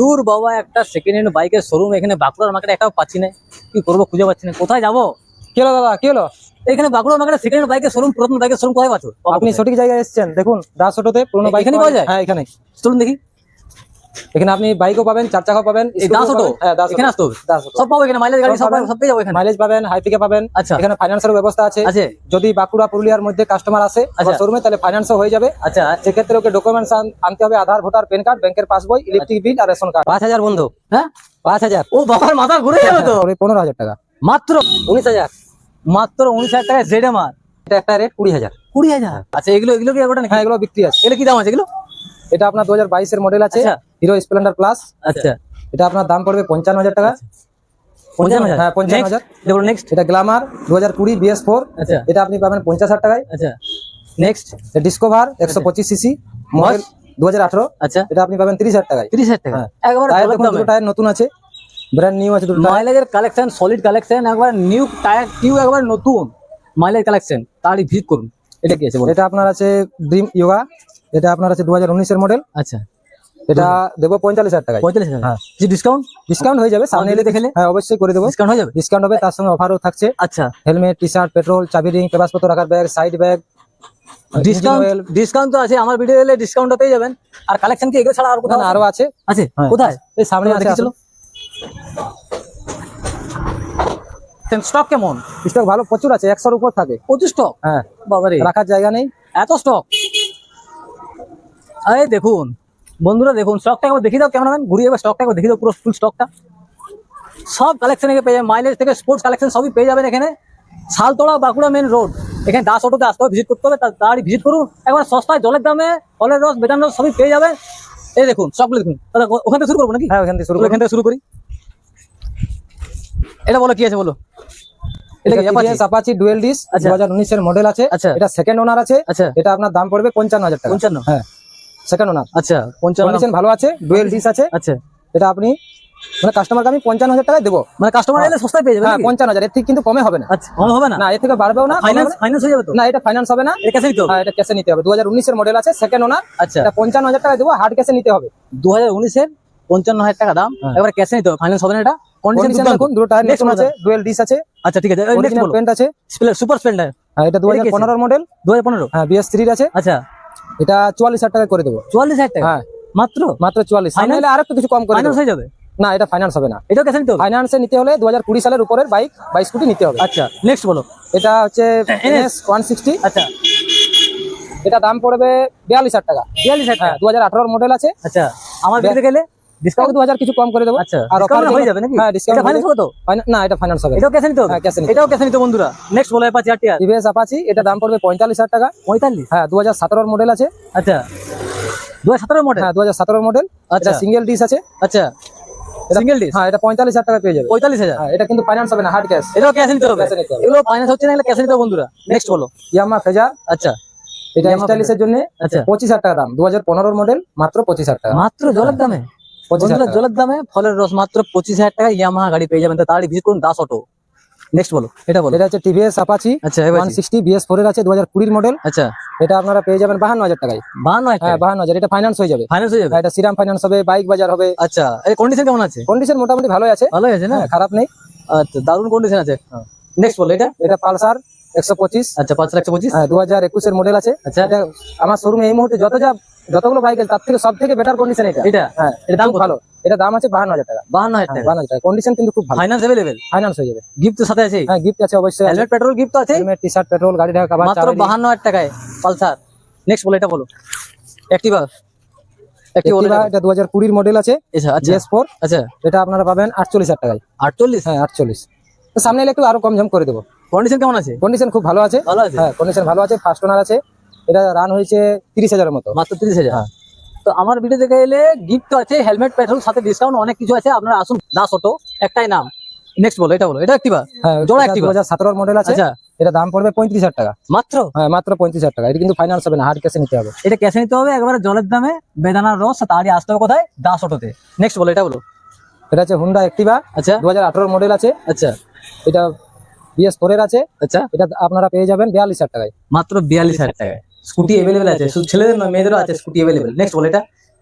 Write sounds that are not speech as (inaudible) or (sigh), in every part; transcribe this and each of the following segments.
দূর বাবা একটা সেকেন্ড হ্যান্ড বাইকের শোরুম এখানে বাঁকুড়ার মার্কেটে একটাও পাচ্ছি না। কি করব খুঁজে পাচ্ছি না। কোথায় যাব? কি হলো দাদা কি হলো? এখানে বাঁকুড়া মার্কেটে সেকেন্ড হ্যান্ড বাইকের শোরুম পুরাতন বাইকের শোরুম কোথায় পাচ্ছ? আপনি সঠিক জায়গায় এসেছেন। দেখুন দাস অটোতে পুরোনো বাইক এখানে পাওয়া যায়? হ্যাঁ এখানে চলুন দেখি। এখানে আপনি বাইকও পাবেন চার চাকা পাবেন এই দাস অটো পাবেন। হ্যাঁ দাস এখানে আসতে হবে? দাস অটো সব পাবো এখানে মাইলেজ গাড়ি সব সব পাবেন। পেয়ে যাব এখানে মাইলেজ পাবেন আচ্ছা। এখানে ফাইন্যান্সের ব্যবস্থা আছে। আছে। যদি বাঁকুড়া পুরুলিয়ার মধ্যে কাস্টমার আসে আচ্ছা। শোরুমে তাহলে ফাইন্যান্সও হয়ে যাবে। আচ্ছা। সেক্ষেত্রে ওকে ডকুমেন্টস আনতে হবে আধার ভোটার প্যান কার্ড ব্যাংকের পাসবই ইলেকট্রিক বিল আর রেশন কার্ড পাঁচ হাজার বন্ধু। হ্যাঁ? পাঁচ হাজার। ও বাবার মাথা ঘুরে যাবে তো। পনেরো হাজার টাকা। মাত্র উনিশ হাজার। মাত্র উনিশ হাজার টাকা জেড এটা একটা রেট কুড়ি হাজার। কুড়ি হাজার। আচ্ছা এগুলো এগুলো কি হ্যাঁ এগুলো বিক্রি আছে। এগুলো কি দাম আছে? এগুলো? এটা আপনার দু হাজার বাইশের মডেল আছে। আচ্ছা। হিরো স্প্লেন্ডার প্লাস আচ্ছা। এটা আপনার দাম পড়বে পঞ্চান্ন হাজার টাকা। পঞ্চান্ন হাজার? হ্যাঁ পঞ্চান্ন হাজার। নেক্সট এটা গ্লামার দু হাজার কুড়ি বিএস ফোর আচ্ছা। এটা আপনি পাবেন পঞ্চাশ হাজার টাকায়। আচ্ছা। নেক্সট ডিসকভার একশো পঁচিশ সিসি মডেল দু হাজার আঠারো। আচ্ছা। এটা আপনি পাবেন তিরিশ হাজার টাকায়। তিরিশ হাজার টাকা। হ্যাঁ। একবার টায়ার নতুন আছে। ব্র্যান্ড নিউ আছে দুটো মাইলেজের কালেকশন সলিড কালেকশন একবার নিউ টায়ার টিউ একবার নতুন মাইলেজ কালেকশন তারই ভিজিট করুন। এটা কি আছে এটা আপনার আছে ড্রিম ইয়োগা এটা আপনার আছে দু হাজার উনিশের মডেল আচ্ছা। এটা দেবো পঁয়তাল্লিশ হাজার টাকায়। পঁয়তাল্লিশ হাজার। হ্যাঁ। ডিসকাউন্ট ডিসকাউন্ট হয়ে যাবে সামনে এলে দেখে হ্যাঁ অবশ্যই করে দেবো। ডিসকাউন্ট হয়ে যাবে? ডিসকাউন্ট হবে তার সঙ্গে অফারও থাকছে। আচ্ছা। হেলমেট টি শার্ট পেট্রোল চাবি রিং পেপারপত্র রাখার bag side bag discount discount তো আছে আমার ভিডিও এলে পেয়ে যাবেন। আর কালেকশন কি এগুলো ছাড়া আর কোথাও আরও আছে। আছে? হ্যাঁ। কোথায়? এই সামনে আছে চলো স্টক কেমন? স্টক ভালো প্রচুর আছে একশোর উপর থাকে। প্রচুর স্টক হ্যাঁ। রাখার জায়গা নেই। এত স্টক এই দেখুন বন্ধুরা দেখুন স্টকটা একবার দেখিয়ে দাও ক্যামেরাম্যান ঘুরিয়ে এবার স্টকটা একবার দেখিয়ে দাও পুরো ফুল স্টকটা সব কালেকশন এখানে পেয়ে যাবেন মাইলেজ থেকে স্পোর্টস কালেকশন সবই পেয়ে যাবেন এখানে। শালতোড়া বাঁকুড়া মেন রোড এখানে দাস অটোতে আসতে হবে ভিজিট করতে হবে তার তাড়াতাড়ি ভিজিট করুন। একবার সস্তায় জলের দামে ফলের রস বেদান রস সবই পেয়ে যাবেন এই দেখুন সবগুলো দেখুন। ওখান থেকে শুরু করব নাকি? হ্যাঁ ওখান থেকে শুরু এখান থেকে শুরু করি। এটা বলো কি আছে বলো? ডুয়েল ডিস আচ্ছা। দু হাজার উনিশের মডেল আছে। আচ্ছা। এটা সেকেন্ড ওনার আছে। আচ্ছা। এটা আপনার দাম পড়বে পঞ্চান্ন হাজার টাকা। পঞ্চান্ন? হ্যাঁ। সেকেন্ড ওনার আচ্ছা কন্ডিশন ভালো আছে ডুয়েল ডিস আছে। আচ্ছা। এটা আপনি মানে কাস্টমারকে আমি পঞ্চান্ন হাজার টাকায় দেবো। মানে কাস্টমার এলে সস্তায় পেয়ে যাবে হ্যাঁ পঞ্চান্ন হাজার এর থেকে কিন্তু কমে হবে না। আচ্ছা কম হবে না? না এর থেকে বাড়বেও না ফাইন্যান্স ফাইন্যান্স হয়ে যাবে তো? না এটা ফাইন্যান্স হবে না। এটা ক্যাশে নিতে হবে? হ্যাঁ এটা ক্যাশে নিতে হবে। দু হাজার উনিশের মডেল আছে সেকেন্ড ওনার আচ্ছা। এটা পঞ্চান্ন হাজার টাকা দেবো হার্ড ক্যাশে নিতে হবে। দু হাজার উনিশের পঞ্চান্ন হাজার টাকা দাম হ্যাঁ। এবার ক্যাশে নিতে হবে। ফাইন্যান্স হবে না এটা? কন্ডিশন দেখুন দুটো টায়ার নতুন আছে ডুয়েল ডিস আছে। আচ্ছা ঠিক আছে। নেক্সট পেন্ট আছে। সুপার স্প্লেন্ডার হ্যাঁ এটা দু হাজার পনেরোর মডেল দু হাজার পনেরো। হ্যাঁ বিএস থ্রির আছে। আচ্ছা। এটা চুয়াল্লিশ হাজার টাকা করে দেবো। চুয়াল্লিশ হাজার টাকা? হ্যাঁ। মাত্র? মাত্র চুয়াল্লিশ। ফাইনালে আর একটু কিছু কম করে হয়ে যাবে? না এটা ফাইন্যান্স হবে না। এটাও কেসেন্ট নিতে হবে? ফাইন্যান্সে নিতে হলে দু হাজার কুড়ি সালের উপরের বাইক বাইক স্কুটি নিতে হবে। আচ্ছা নেক্সট বলো। এটা হচ্ছে এনএস ওয়ান সিক্সটি আচ্ছা। এটা দাম পড়বে বিয়াল্লিশ হাজার টাকা। বিয়াল্লিশ হাজার হ্যাঁ টাকা? দু হাজার আঠারোর মডেল আছে। আচ্ছা। আমার গেলে? ডিসকাউন্ট দু হাজার কিছু কম করে দেবো। আচ্ছা আর ডিসকাউন্ট offer হয়ে যাবে নাকি? হ্যাঁ, এটা হবে তো? না এটা ফাইন্যান্স হবে। এটাও ক্যাশে নিতে হবে হ্যাঁ এটাও ক্যাশে নিতে বন্ধুরা। নেক্সট বলো আর টিভিএস এটা দাম পড়বে পঁয়তাল্লিশ হাজার টাকা। পঁয়তাল্লিশ? হ্যাঁ দু হাজার মডেল আছে। আচ্ছা। দু হাজার সতেরো মডেল হ্যাঁ দু হাজার সতেরোর মডেল আচ্ছা। সিঙ্গেল ডিস আছে। আচ্ছা। সিঙ্গেল ডিস হ্যাঁ এটা পঁয়তাল্লিশ হাজার টাকা পেয়ে যাবে। পঁয়তাল্লিশ হাজার? হ্যাঁ এটা কিন্তু ফাইন্যান্স হবে না হার্ড ক্যাশ এটাও ক্যাশে নিতে হবে। এগুলো ফাইন্যান্স হচ্ছে না এগুলো ক্যাশে নিতে হবে বন্ধুরা। নেক্সট বলো। ইয়ামা ফেজার আচ্ছা। এটা স্টাইলিশের জন্য আচ্ছা। পঁচিশ হাজার টাকা দাম দু হাজার পনেরোর মডেল মাত্র পঁচিশ হাজার টাকা। মাত্র জলের দামে? বন্ধুরা হাজার জলের দামে ফলের রস মাত্র পঁচিশ হাজার টাকা ইয়ামাহা গাড়ি পেয়ে যাবেন। তাড়াতাড়ি ভিজিট করুন দাস অটো নেক্সট বলো এটা বলো। এটা হচ্ছে টিভিএস আপাচি আচ্ছা ওয়ান সিক্সটি বিএস ফোর এর আছে দু হাজার কুড়ির মডেল আচ্ছা। এটা আপনারা পেয়ে যাবেন বাহান্ন হাজার টাকায়। বাহান্ন হ্যাঁ বাহান্ন হাজার এটা ফাইন্যান্স হয়ে যাবে। ফাইন্যান্স হয়ে যাবে? হ্যাঁ, এটা সিরাম ফাইন্যান্স হবে বাইক বাজার হবে। আচ্ছা এই কন্ডিশন কেমন আছে? কন্ডিশন মোটামুটি ভালোই আছে। ভালোই আছে না? হ্যাঁ, খারাপ নেই। আচ্ছা দারুণ কন্ডিশন আছে। হ্যাঁ। নেক্সট বলো এটা? এটা পালসার। একশো পঁচিশ। আচ্ছা পাঁচ পঁচিশ? হ্যাঁ দু হাজার একুশের মডেল আছে। আচ্ছা। আমার শোরুমে এই মুহূর্তে যত যা যতগুলো বাইক আছে তার থেকে সব থেকে বেটার কন্ডিশন এটা। এটা? হ্যাঁ এটা দাম ভালো। এটা দাম আছে বাহান্ন হাজার টাকা। বাহান্ন হাজার টাকা? বাহান্ন টাকা। কন্ডিশন কিন্তু খুব ভালো। ফাইন্যান্স ফাইন্যান্স হয়ে যাবে। গিফট তো সাথে আছে হ্যাঁ গিফট আছে অবশ্যই হেলমেট পেট্রোল গিফট আছে হেলমেট টি শার্ট পেট্রোল গাড়ি ঢাকা কাভার মাত্র বাহান্ন হাজার টাকায় পালসার। নেক্সট বলো। এটা বলো। অ্যাক্টিভা অ্যাক্টিভা এটা মডেল আছে। আচ্ছা। আচ্ছা আচ্ছা। এটা আপনারা পাবেন আটচল্লিশ হাজার টাকায়। আটচল্লিশ? হ্যাঁ আটচল্লিশ। তো সামনে একটু আরও কম করে দেবো। কন্ডিশন কেমন আছে? কন্ডিশন খুব ভালো আছে। ভালো আছে? হ্যাঁ কন্ডিশন ভালো আছে ফার্স্ট ওনার আছে। এটা রান হয়েছে তিরিশ হাজারের মতো। মাত্র তিরিশ হাজার? হ্যাঁ। তো আমার ভিডিও দেখে এলে গিফট আছে হেলমেট পেট্রোল সাথে ডিসকাউন্ট অনেক কিছু আছে। আপনারা আসুন দাস অটো একটাই নাম। নেক্সট বলো এটা বলো। এটা অ্যাক্টিভা হ্যাঁ জোড়া? হাজার সতেরোর মডেল আছে। আচ্ছা। এটা দাম পড়বে পঁয়ত্রিশ হাজার টাকা। মাত্র? হ্যাঁ মাত্র পঁয়ত্রিশ হাজার টাকা। এটা কিন্তু ফাইন্যান্স হবে না হার্ড ক্যাশে নিতে হবে। এটা ক্যাশে নিতে হবে একবারে জলের দামে। বেদানার রস তাড়াতাড়ি আসতে হবে কোথায়? দাস অটোতে নেক্সট বলো এটা বলো। এটা হচ্ছে হুন্ডা অ্যাক্টিভা আচ্ছা। দু হাজার আঠারোর মডেল আছে। আচ্ছা। এটা বিএস ফোর এর আছে। আচ্ছা। এটা আপনারা পেয়ে যাবেন বিয়াল্লিশ হাজার টাকায়। মাত্র বিয়াল্লিশ হাজার টাকায়। স্কুটি অ্যাভেলেবেল আছে। শুধু ছেলেদের নয় মেয়েদেরও আছে স্কুটি অ্যাভেলেবেল নেক্সট বল এটা।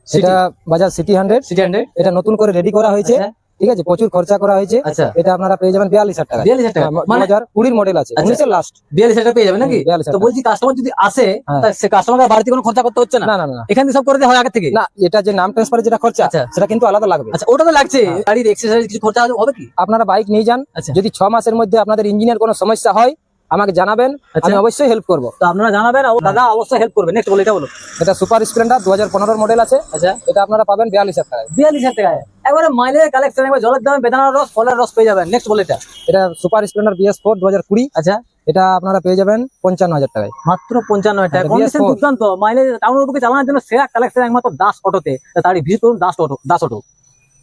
এটা Bajaj CT hundred CT hundred এটা নতুন করে রেডি করা হয়েছে। আচ্ছা। ঠিক আছে? প্রচুর খরচা করা হয়েছে। আচ্ছা। এটা আপনারা পেয়ে যাবেন বিয়াল্লিশ হাজার টাকা বিয়াল্লিশ হাজার টাকা। মানে হাজার কুড়ির মডেল আছে। আচ্ছা। উনিশের লাস্ট বিয়াল্লিশ হাজার পেয়ে যাবে নাকি? হুম, 42,000 তো বলছি কাস্টমার যদি আসে হ্যাঁ। সে কাস্টমার বাড়তি কোনো খরচা করতে হচ্ছে না? না না এখানে সব করে দেওয়া হয় আগে থেকে? না এটা যে নাম ট্রান্সফার যেটা খরচা আছে সেটা কিন্তু আলাদা লাগবে। আচ্ছা ওটা তো লাগছে। হ্যাঁ। গাড়ির এক্সারসাইজ কিছু খরচা হবে কি? আপনারা বাইক নিয়ে যান। আচ্ছা। যদি ছ মাসের মধ্যে আপনাদের ইঞ্জিনের কোনো সমস্যা হয় আমাকে জানাবেন আচ্ছা। আমি অবশ্যই হেল্প করব। তো আপনারা জানাবেন দাদা অবশ্যই হেল্প করবে। নেক্সট বলে এটা বলো এটা সুপার স্প্লেন্ডার দু হাজার পনেরোর মডেল আছে। আচ্ছা। এটা আপনারা পাবেন বিয়াল্লিশ হাজার টাকায়। বিয়াল্লিশ হাজার টাকায়। একবারে মাইলেজ কালেকশন একবার জলের দামে বেদানার রস ফলের রস পেয়ে যাবেন। নেক্সট বলে এটা। এটা সুপার স্প্লেন্ডার বিএস ফোর দু হাজার কুড়ি। আচ্ছা। এটা আপনারা পেয়ে যাবেন পঞ্চান্ন হাজার টাকায়। মাত্র পঞ্চান্ন হাজার টাকা কন্ডিশন BS4 দুর্দান্ত। মাইলেজ টাউনের বুকে চালানোর জন্য সেরা কালেকশন একমাত্র দাস অটোতে। তারই ভিজিট করুন দাস অটো দাস অটো।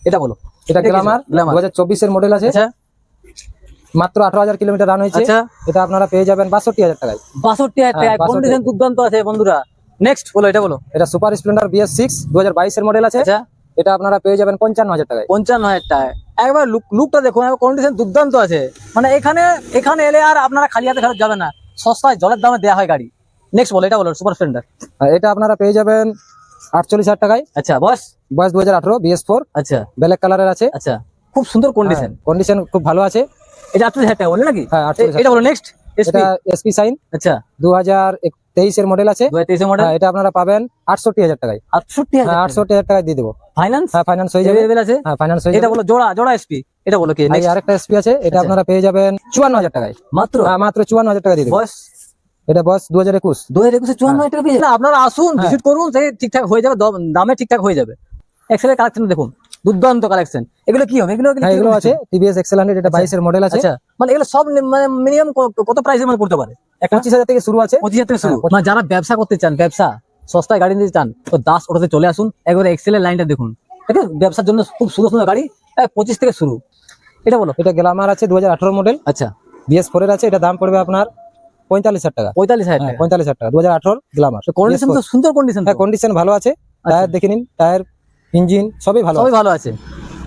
এটা বলো এটা গ্লামার দু হাজার চব্বিশের মডেল আছে। আচ্ছা। মাত্র আঠারো হাজার কিলোমিটার রান হয়েছে। আচ্ছা। এটা আপনারা পেয়ে যাবেন বাষট্টি হাজার টাকায়। বাষট্টি হাজার হ্যাঁ, টাকা কন্ডিশন দুর্দান্ত আছে বন্ধুরা। নেক্সট বলো এটা বলো। এটা সুপার স্প্লেন্ডার বিএস সিক্স দু হাজার বাইশের মডেল আছে। আচ্ছা। এটা আপনারা পেয়ে যাবেন পঞ্চান্ন হাজার টাকায়। পঞ্চান্ন হাজার টাকা একবার লুক লুকটা দেখুন কন্ডিশন দুর্দান্ত আছে। মানে এখানে এখানে এলে আর আপনারা খালি হাতে ফেরত যাবেন না। সস্তায় জলের দামে দেওয়া হয় গাড়ি। নেক্সট বলো এটা বলো সুপার স্প্লেন্ডার এটা আপনারা পেয়ে যাবেন আটচল্লিশ হাজার টাকায়। আচ্ছা বস? বয়স দু হাজার আঠারো বিএস ফোর আচ্ছা। ব্ল্যাক কালারের আছে। আচ্ছা। খুব সুন্দর কন্ডিশন কন্ডিশন খুব ভালো আছে। এটা আটত্রিশ হাজার টাকা বলে নাকি? হ্যাঁ এটা বলো নেক্সট এটা এসপি সাইন আচ্ছা। মডেল আছে। মডেল হ্যাঁ, এটা আপনারা পাবেন আটষট্টি হাজার টাকায়। আটষট্টি হ্যাঁ টাকায়? দিয়ে দেবো। হ্যাঁ হয়ে যাবে। আছে? হ্যাঁ ফাইন্যান্স হয়ে এটা বলো জোড়া জোড়া এসপি এটা বলো কি আর আরেকটা এসপি আছে। এটা আচ্ছা। আপনারা পেয়ে যাবেন চুয়ান্ন হাজার টাকায়। মাত্র? হ্যাঁ, মাত্র চুয়ান্ন হাজার টাকা দিয়ে দেবো। বয়স এটা বয়স দু হাজার একুশ। দু হাজার একুশে চুয়ান্ন হাজার টাকা পেয়ে আপনারা আসুন। ভিজিট করুন ঠিকঠাক হয়ে যাবে দামে ঠিকঠাক হয়ে যাবে। এক্সেলের কালেকশন দেখুন। দুর্দান্ত কালেকশন এগুলো কি হবে? এগুলো হ্যাঁ এগুলো আছে টিভিএস এক্সেল হান্ড্রেড এটা বাইশের মডেল আছে। আচ্ছা। মানে এগুলো সব মানে মিনিমাম কত প্রাইসের মধ্যে পড়তে পারে? পঁচিশ হাজার থেকে শুরু আছে। পঁচিশ হাজার থেকে শুরু। হ্যাঁ, মানে যারা ব্যবসা করতে চান ব্যবসা সস্তায় গাড়ি নিতে চান তো দাস অটোতে চলে আসুন একবারে এক্সেলের লাইনটা দেখুন। ঠিক আছে? ব্যবসার জন্য খুব সুন্দর সুন্দর গাড়ি এই পঁচিশ থেকে শুরু। এটা বলো। এটা গ্লামার আছে দু হাজার আঠারো মডেল আচ্ছা। বিএস ফোর এর আছে এটা দাম পড়বে আপনার পঁয়তাল্লিশ হাজার টাকা। পঁয়তাল্লিশ হাজার হ্যাঁ টাকা। পঁয়তাল্লিশ হাজার টাকা দু হাজার আঠারো গ্লামার কন্ডিশন তো সুন্দর কন্ডিশন হ্যাঁ কন্ডিশন ভালো আছে। টায়ার দেখে নিন টায়ার ইঞ্জিন সবই ভালো সবই ভালো আছে।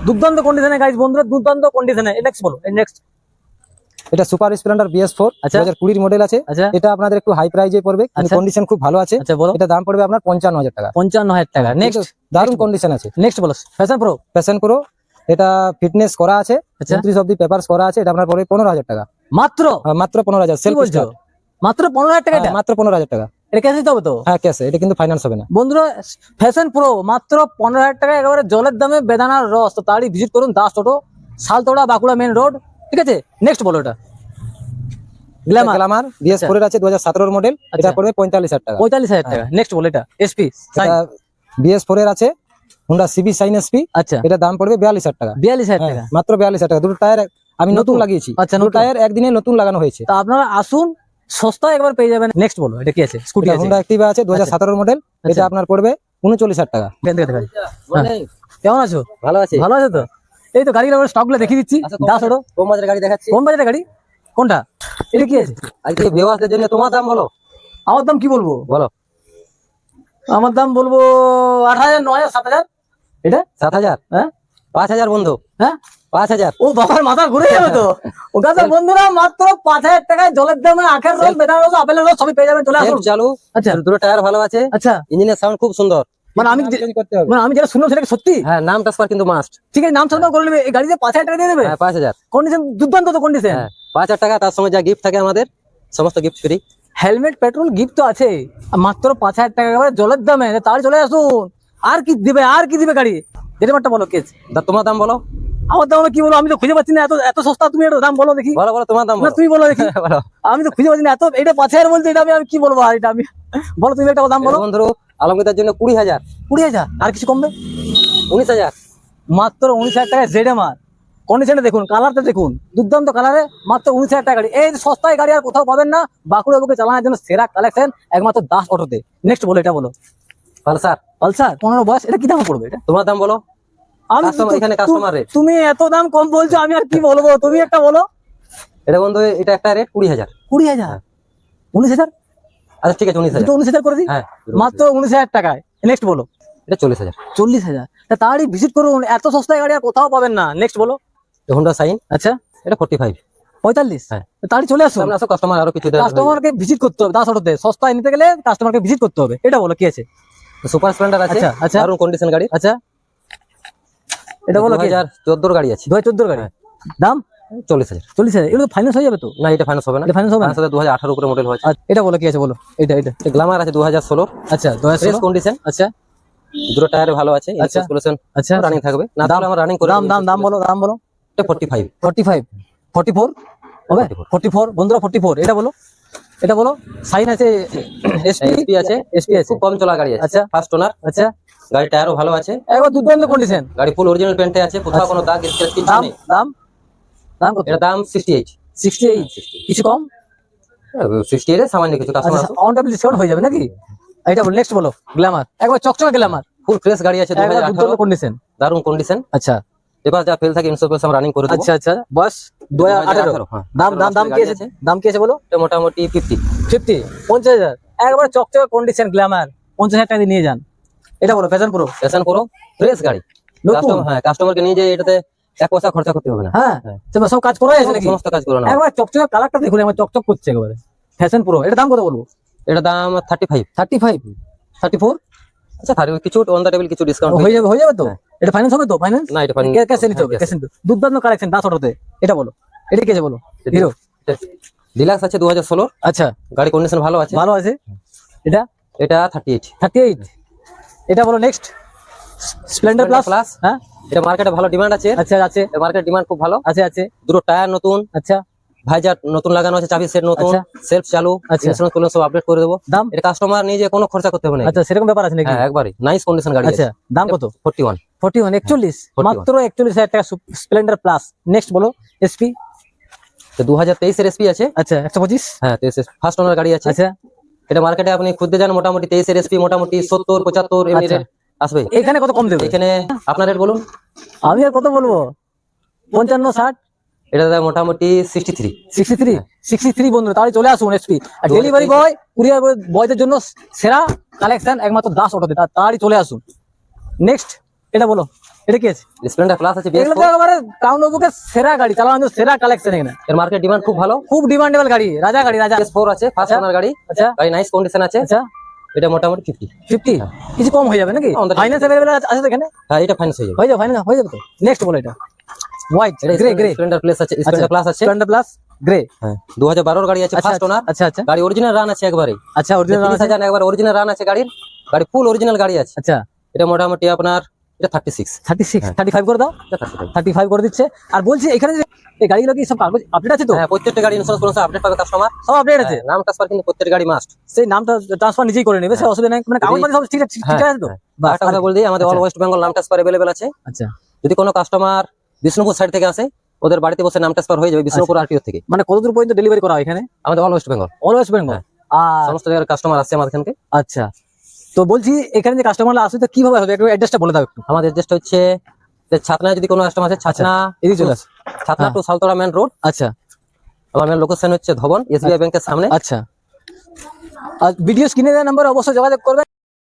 দুর্দান্ত কন্ডিশনে গাইজ বন্ধুরা দুর্দান্ত কন্ডিশনে নেক্সট বলো নেক্সট এটা সুপার স্প্লেন্ডার বিএস ফোর আচ্ছা। হাজার কুড়ির মডেল আছে। আচ্ছা। এটা আপনাদের একটু হাই প্রাইজে পড়বে আচ্ছা। কন্ডিশন খুব ভালো আছে। আচ্ছা এটা দাম পড়বে আপনার পঞ্চান্ন হাজার টাকা। পঞ্চান্ন হাজার টাকা। নেক্সট দারুণ কন্ডিশন আছে। নেক্সট বলো ফ্যাশন প্রো ফ্যাশন প্রো এটা ফিটনেস করা আছে। আচ্ছা। উনত্রিশ অব্দি পেপার করা আছে এটা আপনার পড়বে পনেরো হাজার টাকা। মাত্র? হ্যাঁ, মাত্র পনেরো হাজার কি সেলফ মাত্র পনেরো হাজার টাকা মাত্র পনেরো হাজার টাকা। এটা ক্যাশ হবে তো? হ্যাঁ ক্যাশে এটা কিন্তু ফাইন্যান্স হবে না। বন্ধুরা ফ্যাশন প্রো মাত্র পনেরো হাজার টাকা একেবারে জলের দামে বেদানার রস। তো তারই ভিজিট করুন দাস টোটো সালতোড়া বাঁকুড়া মেন রোড ঠিক আছে? নেক্সট বলো এটা। গ্ল্যামার বিএস ফোর এর আছে দু হাজার সতেরোর মডেল এটা আচ্ছা। পড়বে পঁয়তাল্লিশ হাজার টাকা। পঁয়তাল্লিশ হাজার টাকা। নেক্সট বলো এটা। এসপি বিএস ফোর এর আছে হুন্ডা সিবি সাইন এসপি আচ্ছা। এটা দাম পড়বে বিয়াল্লিশ হাজার টাকা। বিয়াল্লিশ হাজার হ্যাঁ, টাকা। মাত্র বিয়াল্লিশ হাজার টাকা। দুটো টায়ার আমি নতুন? লাগিয়েছি। আচ্ছা, দুটো নতুন। টায়ার একদিনে নতুন লাগানো হয়েছে। তা আপনারা আসুন সস্তা একবার পেয়ে যাবেন। নেক্সট বলো এটা কি আছে? স্কুটি আছে? হুন্ডা অ্যাক্টিভা আছে দু হাজার সতেরোর মডেল এটা আচ্ছা। আপনার পড়বে উনচল্লিশ হাজার টাকা। এখান থেকে দেখা হ্যাঁ। কেমন আছো? ভালো আছে। ভালো আছো তো? এই তো গাড়িগুলো স্টকগুলো দেখিয়ে দিচ্ছি। দাস ওটো কোন বাজার গাড়ি দেখাচ্ছি? কোন বাজারের গাড়ি? কোনটা? এটা কি আছে? আজকে বেওয়াসদের জন্য তোমার দাম বলো। আমার দাম কি বলব? বলো। আমার দাম বলব আট হাজার নয় হাজার সাত হাজার। এটা? সাত হাজার? হ্যাঁ। পাঁচ হাজার বন্ধু। হ্যাঁ? পাঁচ হাজার। ও বাবার মাথা ঘুরে যাবে তো? ও কাছে বন্ধুরা মাত্র পাঁচ হাজার টাকায় জলের দামে আখের রস বেদানা রস আপেলের রস সবই পেয়ে যাবেন চলে আসুন। চালু। আচ্ছা। দুটো টায়ার ভালো আছে। আচ্ছা। ইঞ্জিনের সাউন্ড খুব সুন্দর। মানে আমি মানে আমি যেটা শুনলাম সেটা সত্যি? হ্যাঁ নাম ট্রান্সফার কিন্তু মাস্ট ঠিক আছে নাম করে নেবে। এই গাড়িতে পাঁচ হাজার টাকা দিয়ে দেবে? হ্যাঁ পাঁচ হাজার। কন্ডিশন দুর্দান্ত তো কন্ডিশন হ্যাঁ পাঁচ হাজার টাকা তার সঙ্গে যা গিফট থাকে আমাদের সমস্ত gift free helmet petrol gift তো আছে। আর মাত্র পাঁচ হাজার টাকা জলের দামে। তার চলে আসুন। আর কি দিবে আর কি দিবে গাড়ি? একটা বলো কেস। তোমার দাম বলো। আমার দাম কি বলো? আমি তো খুঁজে পাচ্ছি না। এত এত সস্তা তুমি একটা দাম বলো দেখি। বলো বলো তোমার দাম না তুমি বলো দেখি। (laughs) আমি তো খুঁজে পাচ্ছি না। এত এটা পাঁচ হাজার বলছে এটা আমি আমি কি বলব? আর এটা আমি বলো তুমি একটা দাম বলো। বন্ধু আলমগীতার জন্য কুড়ি হাজার। কুড়ি হাজার? আর কিছু কমবে? উনিশ হাজার। মাত্র উনিশ হাজার টাকায় জেড এম আর কন্ডিশনটা দেখুন কালারটা দেখুন। দুর্দান্ত কালারে মাত্র উনিশ হাজার টাকা গাড়ি। এই সস্তায় গাড়ি আর কোথাও পাবেন না। বাঁকুড়া বুকে চালানোর জন্য সেরা কালেকশন একমাত্র দাস অটোতে। নেক্সট বলো এটা বলো। পালসার পালসার পনেরো বয়স এটা কি দাম পড়বে এটা? তোমার দাম বলো। আমি এখানে customer rate। তুমি এত দাম কম বলছো আমি আর কি বলব? তুমি একটা বলো। এটা বন্ধু এটা একটা রেট কুড়ি হাজার। কুড়ি হাজার? উনিশ হাজার? আচ্ছা ঠিক আছে উনিশ হাজার। উনিশ হাজার করে দিই? হ্যাঁ মাত্র উনিশ হাজার টাকায়। নেক্সট বলো। এটা চল্লিশ হাজার। চল্লিশ হাজার। তাড়াতাড়ি ভিজিট করুন এত সস্তায় গাড়ি আর কোথাও পাবেন না। নেক্সট বলো। হোন্ডা সাইন আচ্ছা। এটা ফোর্টি ফাইভ পঁয়তাল্লিশ? হ্যাঁ। তাড়াতাড়ি চলে আসুন। আসো কাস্টমার আরও কিছু। কাস্টমারকে ভিজিট করতে হবে। দাস অটোতে। সস্তায় নিতে গেলে কাস্টমারকে ভিজিট করতে হবে। এটা বলো কি আছে? সুপার স্প্লেন্ডার আছে আচ্ছা, আচ্ছা। দারুণ কন্ডিশন গাড়ি। আচ্ছা। এটা বলো দু হাজার চোদ্দোর গাড়ি আছে। দু হাজার চোদ্দোর গাড়ি? দাম? চল্লিশ হাজার। চল্লিশ হাজার। এগুলো ফাইন্যান্স হয়ে যাবে তো? না এটা ফাইন্যান্স হবে না। এটা ফাইন্যান্স হবে না? হাজার আঠারো উপরে মডেল হয়েছে। আচ্ছা, এটা বলো কি আছে বলো? এটা এটা। গ্লামার আছে দু হাজার ষোলোর। আচ্ছা দু হাজার ফ্রেশ ষোলো কন্ডিশন আচ্ছা। দুটো টায়ার ভালো আছে আচ্ছা। ইনস্টলেশন আচ্ছা। রানিং থাকবে। না দাম- তাহলে আমরা রানিং করে দাম দাম দাম বলো দাম বলো। ফর্টি ফাইভ ফর্টি ফোর হবে? 44 ফর্টি ফোর বন্ধুরা ফর্টি ফোর এটা বলো। এটা বলো? সাইন আছে এসপি আছে এসপি আছে খুব কম চলা গাড়ি আছে। আচ্ছা। ফার্স্ট ওনার আচ্ছা। গাড়ি টায়ারও ভালো আছে। একবার দুর্দান্ত কন্ডিশন গাড়ি ফুল অরিজিনাল পেন্টে আছে কোথাও কোনো দাগ স্ক্র্যাচ কিছু নেই। দাম? দাম কত? এটা দাম সিক্সটি এইট সিক্সটি এইট কিছু কম? সিক্সটি এইট সামান্য কিছু কাস্টমার আচ্ছা অন টেবিল ডিসকাউন্ট হয়ে যাবে নাকি? এটা বলো নেক্সট বলো। গ্ল্যামার একবার চকচকে গ্ল্যামার ফুল ফ্রেশ গাড়ি আছে দু একবার হাজার দুর্দান্ত কন্ডিশন দারুণ কন্ডিশন আচ্ছা। এবার যা ফেল থাকে ইন্স্যুরেন্স আমরা রানিং করে দেবো। আচ্ছা আচ্ছা। বয়স দু হাজার আঠারো। হ্যাঁ। দাম দাম দাম কি আছে? দাম কি আছে বলো? মোটামুটি ফিফটি ফিফটি পঞ্চাশ হাজার। একবার চকচকে কন্ডিশন গ্ল্যামার পঞ্চাশ হাজার টাকা দিয়ে নিয়ে যান। এটা বলো fashion pro fashion pro fresh গাড়ি। নতুন? কাস্টমার হ্যাঁ কাস্টমারকে নিয়ে যে এটাতে এক পয়সা খরচা করতে হবে না। হ্যাঁ তো সব কাজ করা আছে নাকি? সমস্ত কাজ করে না। একবার চকচকে কালারটা দেখুন আমার চকচক করছে একেবারে। ফ্যাশন প্রো এটা দাম কত বলব? এটা দাম thirty five thirty five thirty four আচ্ছা থার্টি কিছু অন দ্য টেবিল কিছু ডিসকাউন্ট হয়ে যাবে হয়ে যাবে তো? এটা ফাইন্যান্স হবে তো? ফাইন্যান্স না এটা পানি ক্যাশে নিতে হবে ক্যাশে নিতে দুর্দান্ত কালেকশন দাস অটোতে। এটা বলো। এটা কি আছে বলো? হিরো ডিলাক্স আছে দু হাজার ষোলোর আচ্ছা। গাড়ি কন্ডিশন ভালো আছে। ভালো আছে? এটা? এটা থার্টি এইট থার্টি এইট এটা বলো নেক্সট স্প্লেন্ডার প্লাস প্লাস হ্যাঁ? এটা মার্কেটে ভালো ডিমান্ড আছে। আচ্ছা আছে। মার্কেট ডিমান্ড খুব ভালো। আছে আছে। দুটো টায়ার নতুন। আচ্ছা। ভাইজার নতুন লাগানো আছে চাবি সেট নতুন আচ্ছা। সেলফ চালু আচ্ছা। ইন্স্যুরেন্স করলে সব আপডেট করে দেবো। দাম? এটা কাস্টমার নিজে কোনো খরচা করতে হবে না আচ্ছা সেরকম ব্যাপার আছে নাকি? হ্যাঁ একবারই। নাইস কন্ডিশন গাড়ি আচ্ছা দাম কত? ফোর্টি ওয়ান ফোর্টি ওয়ান একচল্লিশ 41 মাত্র একচল্লিশ হাজার টাকা স্প্লেন্ডার প্লাস নেক্সট বলো এসপি দু হাজার তেইশের এসপি আছে? আচ্ছা একশো পঁচিশ? হ্যাঁ ফার্স্ট ওনার গাড়ি আছে। আচ্ছা। এটা মার্কেটে আপনি খুঁজতে যান মোটামুটি তেইশের এসপি মোটামুটি সত্তর পঁচাত্তর এমনি আচ্ছা। আসবে। এখানে কত কম দেবে? এখানে আপনার রেট বলুন। আমি আর কত বলব? পঞ্চান্ন ষাট? এটা দাদা মোটামুটি sixty three sixty three sixty three বন্ধু তাহলে চলে আসুন এসপি আর ডেলিভারি বয় কুরিয়ার বয়দের জন্য সেরা কালেকশন একমাত্র দাস অটোতে তাড়াতাড়ি চলে আসুন। নেক্সট এটা বলো এটা কি আছে? স্প্লেন্ডার প্লাস আছে এগুলো তো একেবারে টাউন বুকের সেরা গাড়ি চালানোর সেরা কালেকশন এখানে। এর মার্কেট ডিমান্ড খুব ভালো। খুব ডিমান্ডেবল গাড়ি রাজা গাড়ি রাজা। আছে ফার্স্ট আচ্ছা। ওনার গাড়ি। আচ্ছা। গাড়ি নাইস কন্ডিশন আছে। আচ্ছা। এটা মোটামুটি ফিফটি ফিফটি কিছু কম হয়ে যাবে নাকি? ফাইন্যান্স আছে তো এখানে? হ্যাঁ এটা ফাইন্যান্স হয়ে যাবে। হয়ে যাবে ফাইন্যান্স হয়ে যাবে তো। নেক্সট বলো এটা। White grey grey splendor plus আছে স্প্লেন্ডার প্লাস আছে। স্প্লেন্ডার প্লাস গ্রে হ্যাঁ দু হাজার বারোর গাড়ি আছে আচ্ছা ফার্স্ট ওনার আচ্ছা আচ্ছা। গাড়ি অরিজিনাল রান আছে একবারে। আচ্ছা অরিজিনাল তিরিশ হাজার একবার অরিজিনাল রান আছে গাড়ির গাড়ি ফুল অরিজিনাল গাড়ি আছে। আচ্ছা। এটা মোটামুটি আপনার এটা thirty six thirty six thirty five করে দাও। এটা থার্টি ফাইভ থার্টি ফাইভ করে দিচ্ছে। আর বলছি এখানে যে এই গাড়িগুলো কি সব কাগজ আপডেট আছে তো? হ্যাঁ প্রত্যেকটা গাড়ি ইন্স্যুরেন্স করে আপডেট পাবে কাস্টমার সব আপডেট আছে। নাম ট্রান্সফার কিন্তু প্রত্যেকটা গাড়ি মাস্ট সেই নামটা ট্রান্সফার নিজেই করে নেবে সে অসুবিধা নেই। মানে কাগজ মানে সব ঠিক আছে ঠিক হ্যাঁ, আছে তো? বাস, কথা বলে দিই আমাদের অল ওয়েস্ট বেঙ্গল নাম ট্রান্সফার অ্যাভেলেবেল আছে। আচ্ছা। যদি কোনো কাস্টমার বিষ্ণুপুর সাইড থেকে আসে ওদের বাড়িতে বসে নাম ট্রান্সফার হয়ে যাবে বিষ্ণুপুর আরটিও থেকে। মানে কতদূর পর্যন্ত ডেলিভারি করা হয় এখানে? আমাদের all West Bengal all West Bengal আর সমস্ত জায়গার কাস্টমার আসছে আমাদের এখানকে। আচ্ছা। তো বলছি এখানে যে কাস্টমাররা আসবে তো কীভাবে হবে একটু অ্যাড্রেসটা বলে দাও একটু। আমাদের জাস্ট হচ্ছে যে ছাতনা যদি কোনো কাস্টমার আছে ছাতনা এদিকে চলে আসো। ছাতনা হ্যাঁ। টু সালতোড়া মেন রোড আচ্ছা। আমার মেন লোকেশন হচ্ছে ধবন এসবিআই ব্যাংকের সামনে। আচ্ছা। আর ভিডিও স্ক্রিনে দেওয়া নাম্বার অবশ্যই যোগাযোগ করবেন।